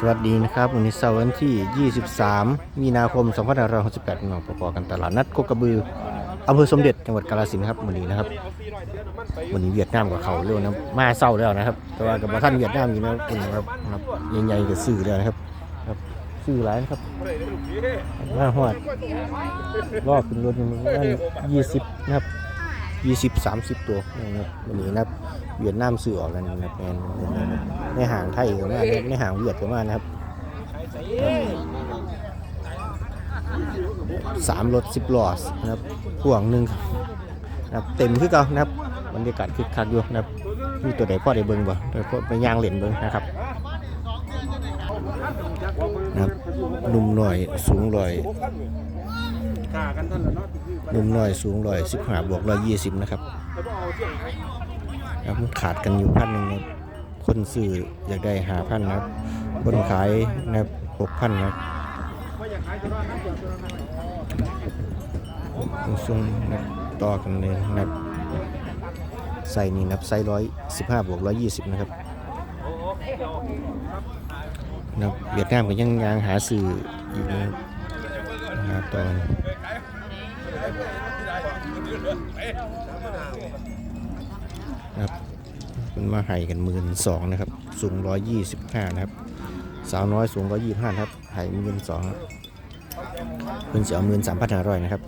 สวัสดีนะครับ วันนี้เสาร์วันที่ 23 มีนาคม 2568นประกอบกันตลาดนัดโคกระบืออำเภอสมเด็จจังหวัดกาฬสินธุ์ครับวันนี้นะครับวันนี้เวียดนามกับเขาเร็วนะมาเศร้าแล้วนะครับ แต่ว่ากับท่านเวียดนามอยู่นะคุณครับครับใหญ่ๆกับสื่อแล้วนะครับครับสื่อหลายนะครับมาหอดรอบขึ้นรถนี่มันยี่สิบนะครับ ยี่สิบสามสิบตัวนะครับวันนี้นะครับเวียดนามซื้อออกแล้วนะครับแมนในห่างไทยก็มานะครับในห่างเวียดก็มานะครับสามรถสิบล้อนะครับพ่วงหนึ่งนะครับเต็มคือเก่านะครับบรรยากาศคึกคักอยู่นะครับมีตัวใดพ่อได้เบิ่งบ่เดี๋ยวพ่อไปย่างเหรียญเบิ่งนะครับนะครับหนุ่มหน่อยสูงร้อย หนุ่มหน่อยสูงร้อยสิบห้าบวกร้อยยี่สิบนะครับครับมันขาดกันอยู่พันหนึ่งนะคนซื้ออยากได้หาพันนะครับ คนขายนะครับหกพันนะครับช่งนับต่อกันเลยนับใส่นี่นับไซร้อยสิบห้าบวกร้อยยี่สิบนะครับนับเวียดนามก็ยังยางหาสื่ออยู่นะครับหาตอน ครับเป็นมาไห่กันหมื่นสองนะครับ สูงร้อยยี่สิบห้านะครับ สาวน้อยสูงร้อยยี่สิบห้าครับไห่หมื่นสองเพิ่นจะเอาหมื่นสามพันห้าร้อยนะครับ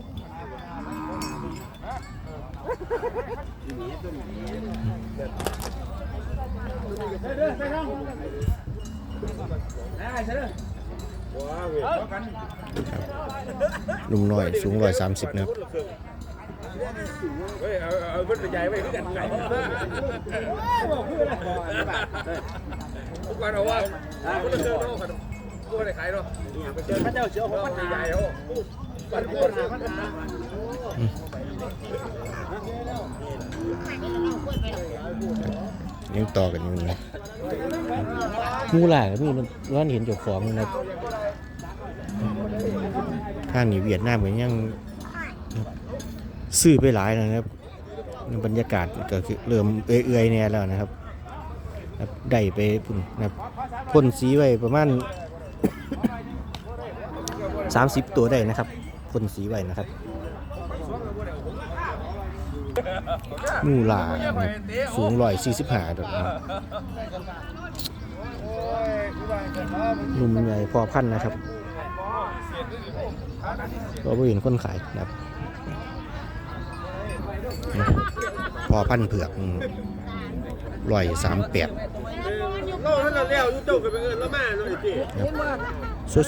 หนุ่มน้อยสูงร้อยสามสิบนะครับ เฮ้ยเอาเอาขึ้นไปใหญ่ไว้ขึ้นกันไก่ทุกวันเอาว่าคนละเชิญเนาะตัวไหนขายเนาะพระเจ้าเชื่อผมมันใหญ่ๆเนาะปันโคตรหาปัญหายังต่อกันอยู่นะมูหลายก็มีมันร้านเห็นเจ้าของอยู่นะทางนี้เวียดนามก็ยัง ซื้อไปหลายแล้วนะครับบรรยากาศก็คือเริ่มเอื่อยๆแน่แล้วนะครับได้ไปพุ่นนะครับพ่นสีไว้ประมาณ 30 ตัวได้นะครับพ่นสีไว้นะครับมูหลาสูงร้อยสี่สิบห้าดอกนะครับหนุ่มใหญ่พอพันนะครับเราไม่เห็นคนขายนะครับ พอพันธุ์เผือกร้อยสามแปดเราท่านเราเลี้ยวยุ่งเจ้ากันไปเงินแล้วมาหน่อยสิ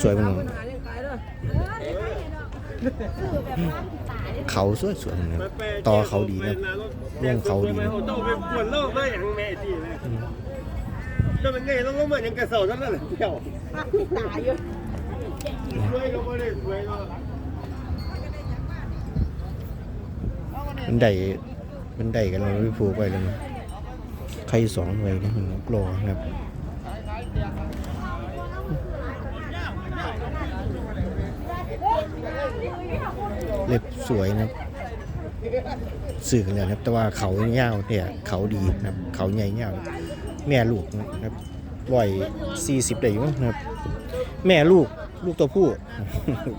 สวยๆมันเขาสวยๆนะครับต่อเขาดีนะเรื่องเขาดีนะเจ้าไปปวนเล่ามาอย่างแม่จีเลยเจ้าเป็นไงต้องก็เหมือนยังกระเสาท่านนั่นแหละเที่ยวตายอยู่ช่วยก็ไมันได้มันได้กันเราไม่ผูกไปเลยนะใครสองไว้นะมันกลัวนะครับเล็บสวยนะสื่อกันเลยนะครับ แต่ว่าเขาเงาวเนี่ยเขาดีนะครับ เขาใหญ่เงาวแม่ลูกนะครับร้อยสี่สิบได้อยู่มั้งนะครับ แม่ลูกลูกตัวผู้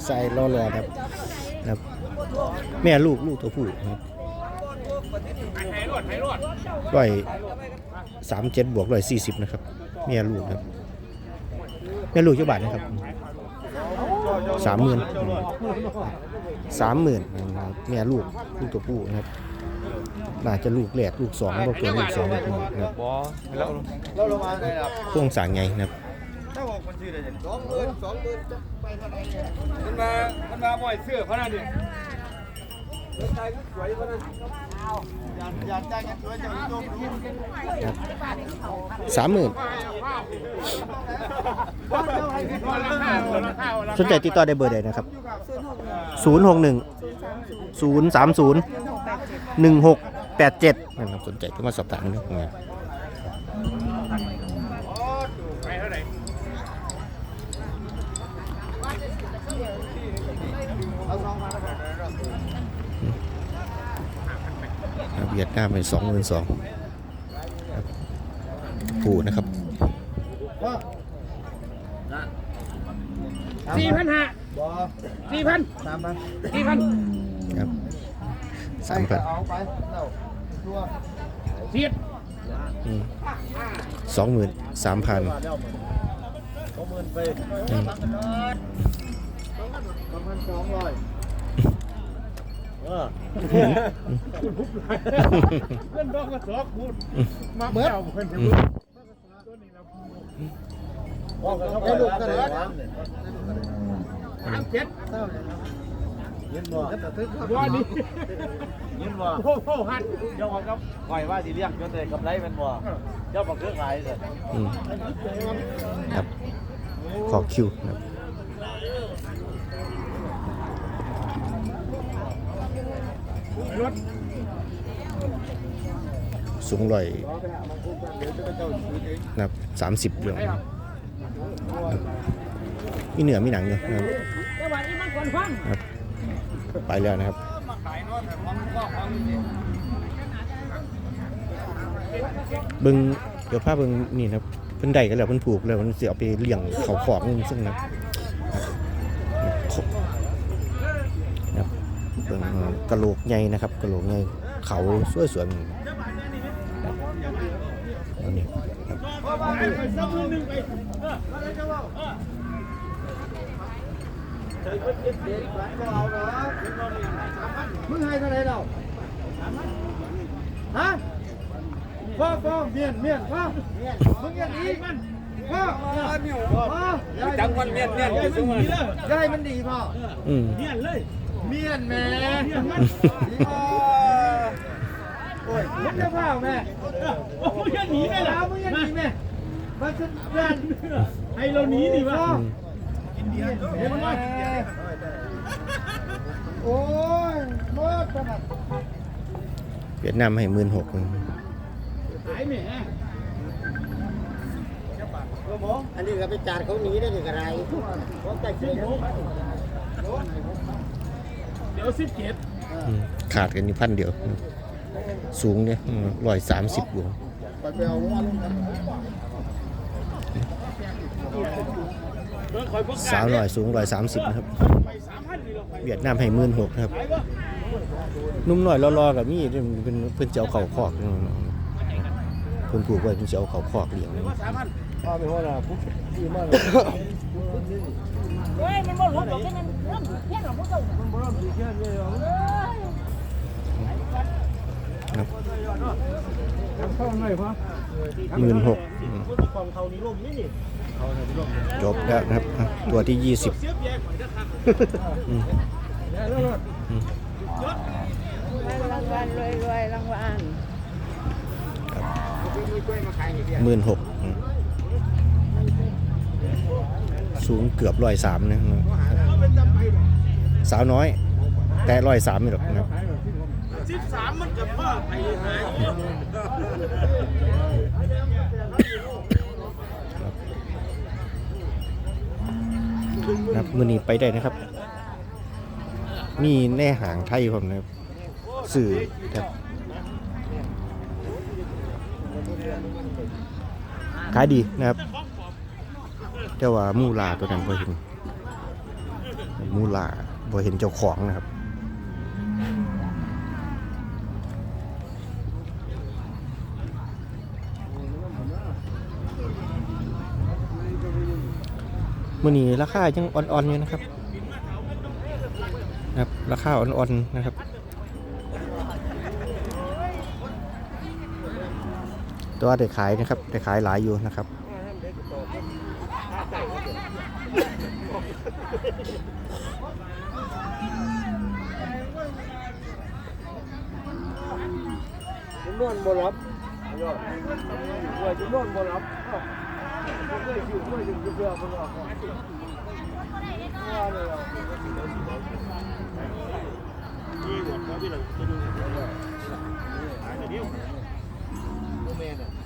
ใส่รอๆนะครับนะครับ แม่ลูกลูกตัวผู้ครับร้อยสามเจ็ดบวกร้อยสี่สิบนะครับ แม่ลูกครับ แม่ลูกเจ้าบาทนะครับสามหมื่นสามหมื่นแม่ลูกลูกตัวผู้นะครับน่าจะลูกแรกลูกสองก็เกินลูกสองนะครับบอแล้วเราลงมาได้ครับโครงสางไงนะครับถ้าบอกคนชื่ออะไรสองหมื่นสองหมื่นมันมามันมาบ่อยเสื้อเขานั่นนี่ใจก็สวยเนั่ย สามหมื่นสนใจติดต่อได้เบอร์ใดนะครับศูนย์หกหนึ่งศูนย์สามศูนย์หนึ่งหกแปดเจ็ดนะครับสนใจก็มาสอบถามเรื่องงานเวี ยดนามเป็นสองหมื่นสองผูนะครับสี่พันห้าบ่สี่พันตามมาสี่พันครับสามพันเอาไปเล่าตัวเสียดสองหมื่นสามพันว่าแล้วสองหมื่นไปประมาณสองร้อย เออเล่นดอกกระสอบพูดมาเบิดเจ้าเพิ่นอืมให้ลูกกันเลยสามเจ็ดยินบ่ว่านี่ยินบ่โอ้โหหันเจ้าของกับหอยว่าสิเลี้ยงจนได้กำไรแมันบ่เจ้าบอกเครื่องขายเลยครับขอคิวครับ รถ สูงร้อยนะครับสามสิบเรื่องนะครับมีเหนือมีหนังอยู่นะครับจังหวะนี้มันก่อนฟังครับไปแล้วนะครับเบิ้งเดี๋ยวภาพเบิ้งนี่นะครับเพิ่นได้กันแล้วเพิ่นผูกแล้วเพิ่นสิเอาไปเลี้ยงเขาของซึ่งนะครับนะครับ เบิ้งกะโหลกใหญ่นะครับกระโหลกใหญ่เขาสวยๆนะครับอันนี้ครับสักมือหนึ่งไปมึงให้เท่าไรเราฮะพ่อพ่อเมียนเมียนพ่อมึงอย่างนี้มันพ่อพ่อจังวันเมียนเมียนอยู่ซุมื้อได้มันดีพ่ออืมเมียนเลยเมียนแม่โอ้ยมึงจะเผาแม่โอ้ยหนีแล้แล้วมึงย่างนี้แม่มาสุดเดือนให้เราหนีดีวะอืมเห็นไหมโอ้ยหมดขนาดเวียดนามให้หมื่นหกขายแหมอันนี้ก็ไปจานเขาหนีได้ยังไงเขาแต่ซื้อผมเดี๋ ยวสิบเจ็ดขาดกันอยู่พันเดียว สูงเนี่ยร้อยสามสิบอยู่ไปไปเอาวันเบิ่งคอยพวกสาวหน่อยสูงร้อยสามสิบนะครับไปสามพันนี่เราไปเวียดนามให้หมื่นหกนะครับไปบ่นุ่มหน่อยรอๆกับมีดเป็นเพื่อนเจ้าเขาคอกเพื่อนผูกไว้เพื่อนเจ้าเขาคอกเลี้ยงนะสามพันพาไปหัวหน้าปุ๊บดีมากเลยเฮ้ยมันบ่ลบหรอกแค่นั้นเริ่มเพี้ยน หมื่นหกจบแล้วนะครับ ตัวที่ยี่สิบรางวัลรวยรวยรางวัลหมื่นหกสูงเกือบร้อยสามนะ สาวน้อย แต่ร้อยสามนี่หรอกนะครับสิบสามมันกับพ่อไปหานะครับมือนี้ไปได้นะครับ มีแน่หางไทยผมนะครับสื่อครับขายดีนะครับ แต่ว่ามูลาตัวนั้นพอเห็นมูลา พอเห็นเจ้าของนะครับมื่อนี้ราคายังอ่อนๆอยู่นะครับนะครับ ราคาอ่อนๆนะครับ ตัวได้ขายนะครับได้ขายหลายอยู่นะครับ นวนบ่รับว่าจะนวนบ่รับบ่เคยอยู่บ่อยู่เพื่อบ่รับว่าเลยเ